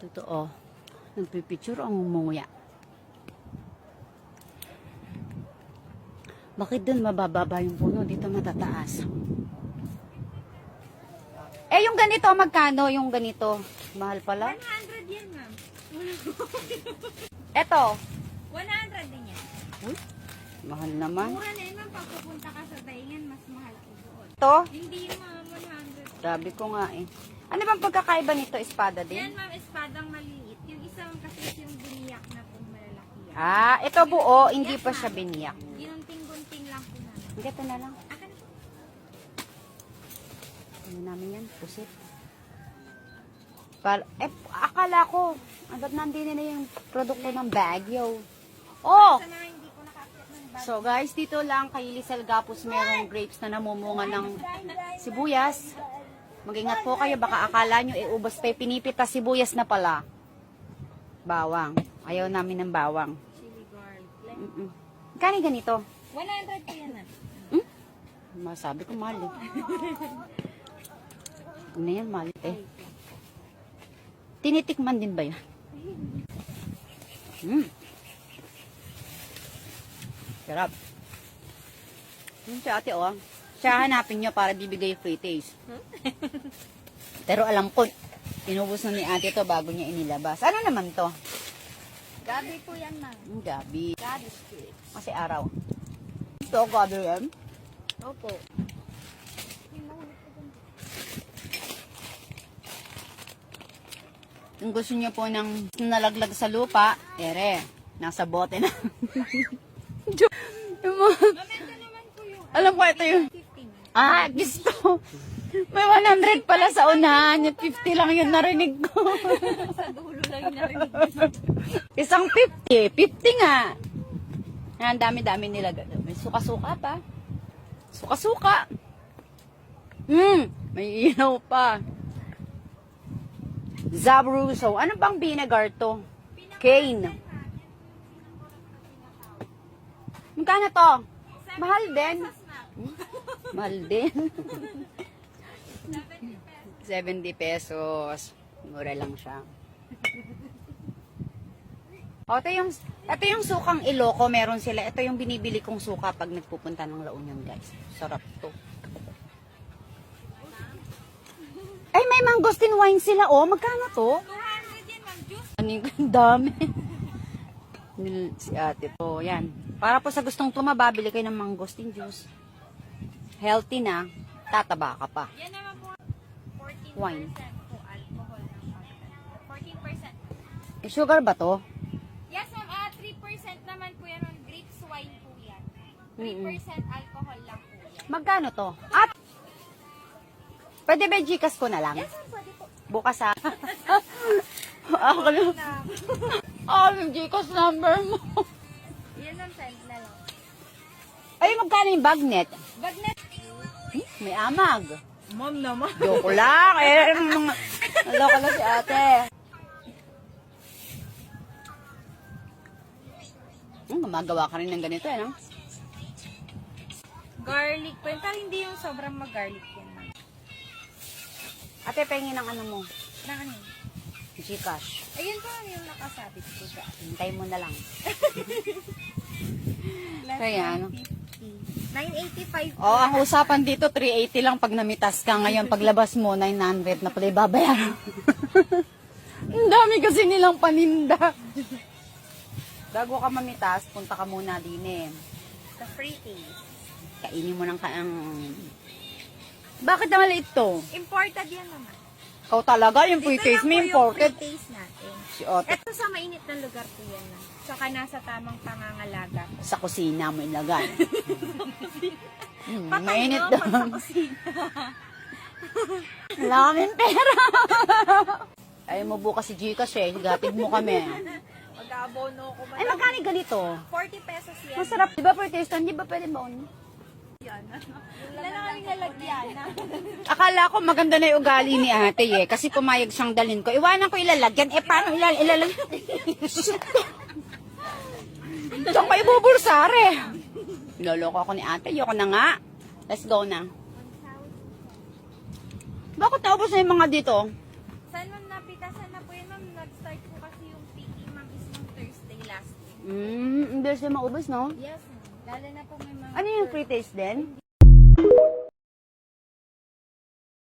Totoo. Nagpipicture ang umunguya. Bakit dun mabababa yung puno? Dito matataas. Eh, yung ganito, magkano yung ganito? Mahal pala. 100 yan, ma'am. Eto. 100 din yan. Mahal naman. Mura na yun, ma'am. Pag pupunta ka sa Daingan, mas mahal po doon. Ito? Hindi, ma'am. 100. Sabi ko nga eh. Ano bang pagkakaiba nito? Espada Yan, din? ma'am, espadang maliit. Yung isang kasi yung biniyak na pong malalaki yan. Ah, ito buo, hindi pa siya biniyak. Ginunting-gunting lang po namin. Ito na lang. Akan po. Ano namin yan? Pusit. Pal eh, akala ko, ba't nandito na yung produkto ng Baguio? Oh! Sa mga hindi ko nakakit ng bag. So guys, dito lang kay Lisel Gapos merong grapes na namumunga ng sibuyas. Mag-ingat po kayo, baka akala nyo, eh, ubas pa yung pinipita sibuyas na pala. Bawang. Ayaw namin ng bawang. Chili garlic. Mm-mm. Kani ganito? 100 po yan, ma'am. Masabi ko mahal eh. Ano yan, mahal eh. Tinitikman din ba yan? Hmm. Sarap. Yung si ate oh. Siya hanapin nyo para bibigay free taste. Pero alam ko, inubos na ni ate to bago niya inilabas. Ano naman to? Gabi po yan, ma'am. Hmm, gabi. Gabi street. Kasi araw. Ito, gabi yan. Opo. Kung gusto niyo po ng nalaglag sa lupa, ere, nasa bote na. Yung mga- alam ko ito yung, 50. Ah, gusto. May 100 pala sa unahan, yung 50 lang yung narinig ko. Sa dulo lang yung narinig ko. Isang 50, 50 nga. Ang dami-dami nila. May suka-suka pa. Suka-suka. Hmm, may ilaw pa. Zabruso. Ano bang vinegar to? Cane. Magkano to? Mahal din. Mahal din. 70 pesos. Mura lang siya. O, ito yung, ito yung sukang Iloko, meron sila. Ito yung binibili kong suka pag nagpupunta ng La Union, guys. Sarap to. Ay, may mangosteen wine sila, oh. Magkano to? 200 yan, ma'am. Juice. Ano yung dami? Si ate to, yan. Para po sa gustong tumaba, bili kayo ng mangosteen juice. Healthy na, tataba ka pa. Yan naman po. 14% Wine. po alcohol ng pagkain. 14%. Eh, sugar ba to? Yes, ma'am. Ah, 3% naman po yan. Grapes wine po yan. 3% Mm-mm. alcohol lang po yan. Magkano to? At, pwede ba Gcash ko na lang? Yes, ma'am. Pwede po. Bukas ha. Ako na. Ah, yung Gcash number mo. Yan, ma'am. Send na lang. Ay, magkano yung bagnet? Bagnet. May amag. Ma'am naman. Joke lang. Eh, mga... Naloko na si ate. Hmm, gumagawa ka rin ng ganito, eh, no? Garlic po. yan. Pero hindi yung sobrang mag-garlic yan. Ate, pengin ng ano mo. Na ano? Gcash. Ayun po yung nakasabit ko sa Hintay mo na lang. Than ano? 50. 985 po. Oh, ang usapan dito, 380 lang pag namitas ka. Ngayon, paglabas mo, 900 na pala ibabayaran. ang dami kasi nilang paninda. Bago ka mamitas, punta ka muna din eh. Sa free taste. Kainin mo ng kaang... Bakit na maliit to? Imported yan naman. Ikaw talaga, yung free taste mo imported. free taste natin. Si Otto, Ito sa mainit na lugar po yan. Saka nasa tamang pangangalaga. sa kusina mo ilagay. Patay mainit daw. pag sa kusina. Wala kaming pera. Ayaw mo bukas si Gcash eh. Gatid mo kami. Mag-abono ko Ay, magkano ganito? 40 pesos yan. Masarap. Di ba free taste? Di ba pwede baon? Wala na kaming lalagyan. Akala ko maganda na yung ugali ni ate eh. Kasi pumayag siyang dalhin ko. Iwanan ko ilalagyan. Eh, paano ilal ilalagyan? Diyan ko ibubursare. Niloloko ako ni ate. Ayoko na nga. Let's go na. Bakit naubos na yung mga dito? Saan ma'am napitasan na po yun ma'am? Nag-start po kasi yung piki ma'am is on Thursday last week. Mm, hindi siya maubos no? Yes ma'am. Lalo na po may mga... Ano yung free taste din?